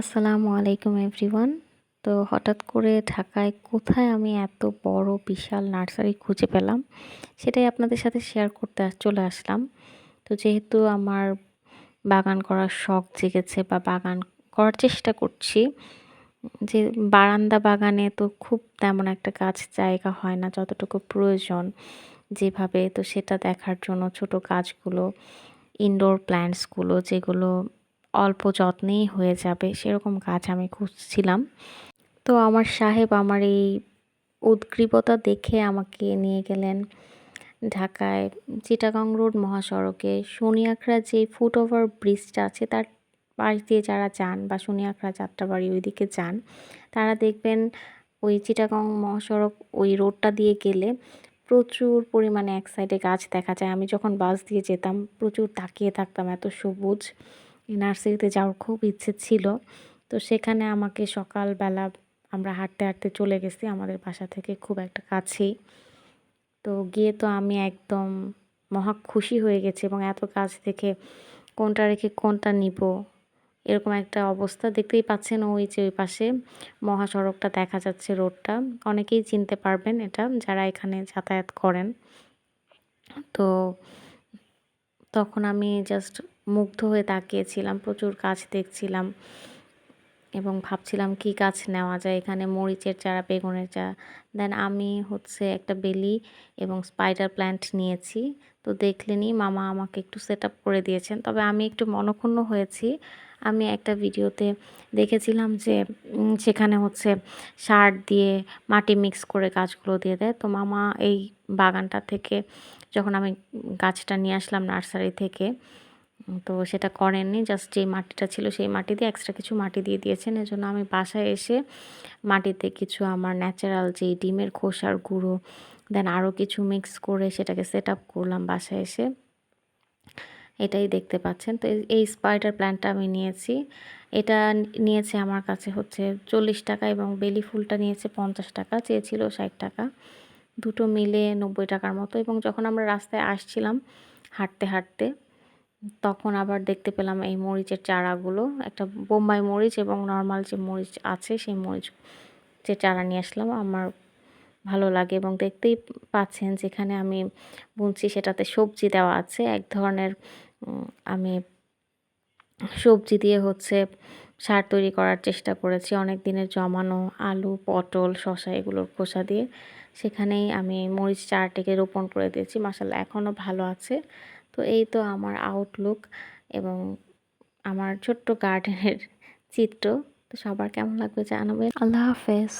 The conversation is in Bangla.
আসসালামু আলাইকুম এভরিওয়ান। তো হঠাৎ করে ঢাকায় কোথায় আমি এত বড়, বিশাল নার্সারি খুঁজে পেলাম, সেটাই আপনাদের সাথে শেয়ার করতে চলে আসলাম। তো যেহেতু আমার বাগান করার শখ জেগেছে বা বাগান করার চেষ্টা করছি, যে বারান্দা বাগানে তো খুব তেমন একটা গাছ জায়গা হয় না, যতটুকু প্রয়োজন যেভাবে, তো সেটা দেখার জন্য ছোট গাছগুলো ইনডোর প্ল্যান্টসগুলো যেগুলো অল্প যত্নেই হয়ে যাবে, সেরকম গাছ আমি খুঁজছিলাম। তো আমার সাহেব আমার এই উদ্গ্রীবতা দেখে আমাকে নিয়ে গেলেন ঢাকায়, চিটাগাং রোড মহাসড়কে। সোনিয়াখড়া যে ফুট ওভার ব্রিজটা আছে, তার পাশ দিয়ে যারা যান বা শনিয়াখড়া যাত্রাবাড়ি ওইদিকে যান, তারা দেখবেন ওই চিটাগং মহাসড়ক ওই রোডটা দিয়ে গেলে প্রচুর পরিমাণে এক সাইডে গাছ দেখা যায়। আমি যখন বাস দিয়ে যেতাম, প্রচুর তাকিয়ে থাকতাম এত সবুজ। নার্সারিতে যাওয়ার খুব ইচ্ছে ছিল। তো সেখানে আমাকে সকালবেলা আমরা হাঁটতে হাঁটতে চলে গেছি আমাদের বাসা থেকে খুব একটা কাছেই। তো গিয়ে তো আমি একদম মহা খুশি হয়ে গেছি এবং এত কাছ থেকে কোনটা রেখে কোনটা নিব, এরকম একটা অবস্থা দেখতেই পাচ্ছেন ওই যে ওই পাশে মহাসড়কটা দেখা যাচ্ছে রোডটা। অনেকেই চিনতে পারবেন এটা যারা এখানে যাতায়াত করেন। তো তখন আমি জাস্ট মুগ্ধ হয়ে তাকিয়েছিলাম, প্রচুর গাছ দেখছিলাম এবং ভাবছিলাম কি গাছ নেওয়া যায়, এখানে মরিচের চারা, বেগুনের চারা। দেন আমি হচ্ছে একটা বেলি এবং স্পাইডার প্ল্যান্ট নিয়েছি। তো দেখলেনি, মামা আমাকে একটু সেট করে দিয়েছেন। তবে আমি একটু মনক্ষুণ্ণ হয়েছি। আমি একটা ভিডিওতে দেখেছিলাম যে সেখানে হচ্ছে সার দিয়ে মাটি মিক্স করে গাছগুলো দিয়ে দেয়। তো মামা এই বাগানটা থেকে যখন আমি গাছটা নিয়ে আসলাম নার্সারি থেকে তো সেটা করেননি জাস্ট যেই মাটিটা ছিল সেই মাটি দিয়ে এক্সট্রা কিছু মাটি দিয়ে দিয়েছেন। এজন্য আমি বাসায় এসে মাটিতে কিছু আমার ন্যাচারাল যেই ডিমের খোসার গুঁড়ো দেন আরও কিছু মিক্স করে সেটাকে সেট আপ করলাম বাসায় এসে। এটাই দেখতে পাচ্ছেন। তো এই স্পাইডার প্ল্যান্টটা আমি নিয়েছি। এটা নিয়েছে আমার কাছে হচ্ছে চল্লিশ টাকা এবং বেলি ফুলটা নিয়েছে পঞ্চাশ টাকা, চেয়েছিল ষাট টাকা। দুটো মিলে নব্বই টাকার মতো এবং যখন আমরা রাস্তায় আসছিলাম হাঁটতে হাঁটতে তখন আবার দেখতে পেলাম এই মরিচের চারাগুলো, একটা বোম্বাই মরিচ এবং নর্মাল যে মরিচ আছে সেই মরিচ যে চারা নিয়ে আসলাম, আমার ভালো লাগে এবং দেখতেই পাচ্ছেন যেখানে আমি বুনছি সেটাতে সবজি দেওয়া আছে, এক ধরনের আমি সবজি দিয়ে হচ্ছে সার তৈরি করার চেষ্টা করেছি, অনেক দিনের জমানো আলু, পটল শশা এগুলোর খোসা দিয়ে, সেখানেই আমি মরিচ চারাটিকে রোপণ করে দিয়েছি মাসাল্লাহ এখনও ভালো আছে। তো এই তো আমার আউটলুক এবং আমার ছোট্ট গার্ডেনের চিত্র। তো সবার কেমন লাগবে জানাবেন? আল্লাহ হাফেজ।